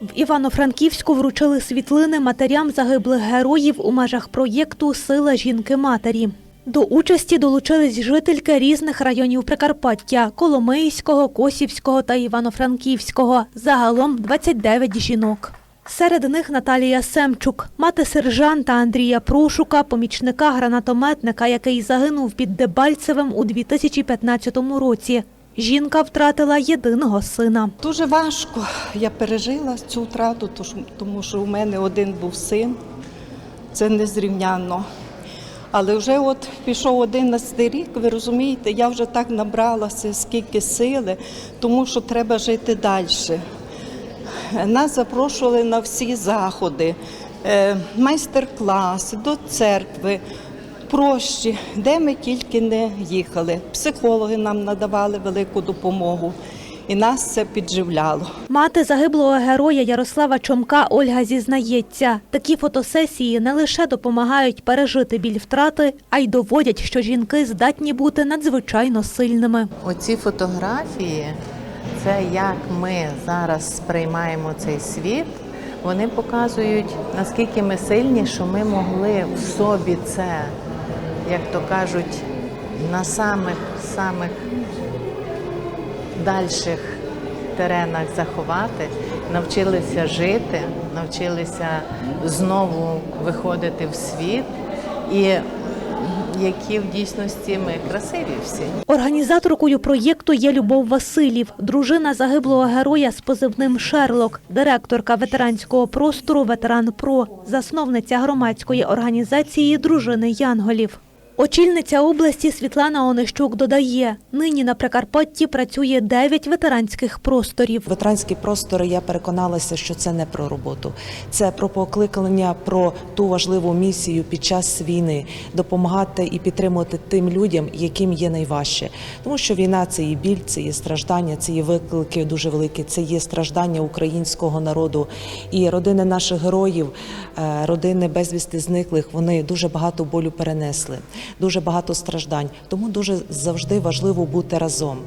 В Івано-Франківську вручили світлини матерям загиблих героїв у межах проєкту Сила жінки-матері. До участі долучились жительки різних районів Прикарпаття Коломийського, Косівського та Івано-Франківського. Загалом 29 жінок. Серед них Наталія Семчук, мати сержанта Андрія Прошука, помічника гранатометника, який загинув під Дебальцевим у 2015 році. Жінка втратила єдиного сина. Дуже важко. Я пережила цю втрату, тому що у мене один був син. Це незрівнянно. Але вже от пішов 11 рік, ви розумієте, я вже так набралася, скільки сили, тому що треба жити далі. Нас запрошували на всі заходи, е, майстер-класи, до церкви, прощі, де ми тільки не їхали. Психологи нам надавали велику допомогу, і нас це підживляло. Мати загиблого героя Ярослава Чомка Ольга зізнається, такі фотосесії не лише допомагають пережити біль втрати, а й доводять, що жінки здатні бути надзвичайно сильними. Оці фотографії, це як ми зараз сприймаємо цей світ. Вони показують, наскільки ми сильні, що ми могли в собі це, як то кажуть, на самих самих дальших теренах заховати, навчилися жити, навчилися знову виходити в світ, і які в дійсності ми красиві всі. Організаторкою проєкту є Любов Василів, дружина загиблого героя з позивним Шерлок, директорка ветеранського простору Ветеран Про, засновниця громадської організації Дружини Янголів. Очільниця області Світлана Онищук додає, нині на Прикарпатті працює 9 ветеранських просторів. Ветеранські простори, я переконалася, що це не про роботу, це про покликання, про ту важливу місію під час війни допомагати і підтримувати тим людям, яким є найважче. Тому що війна це і біль, це є страждання, це є виклики дуже великі, це є страждання українського народу. І родини наших героїв, е, родини безвісти зниклих, вони дуже багато болю перенесли, дуже багато страждань. Тому дуже завжди важливо бути разом.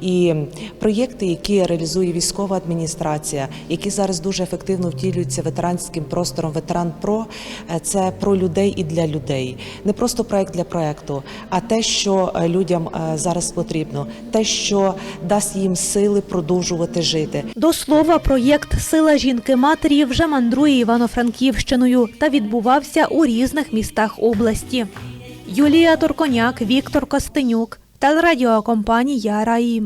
І проєкти, які реалізує військова адміністрація, які зараз дуже ефективно втілюються ветеранським простором Ветеран Про, е, це про людей і для людей. Не просто проект для проекту, а те, що е, людям е, зараз потрібно, те, що дасть їм сили продовжувати жити. До слова, проєкт Сила жінки-матері вже мандрує Івано-Франківщиною та відбувався у різних містах області. Юлія Турконяк, Віктор Костенюк, телерадіокомпанія Раї.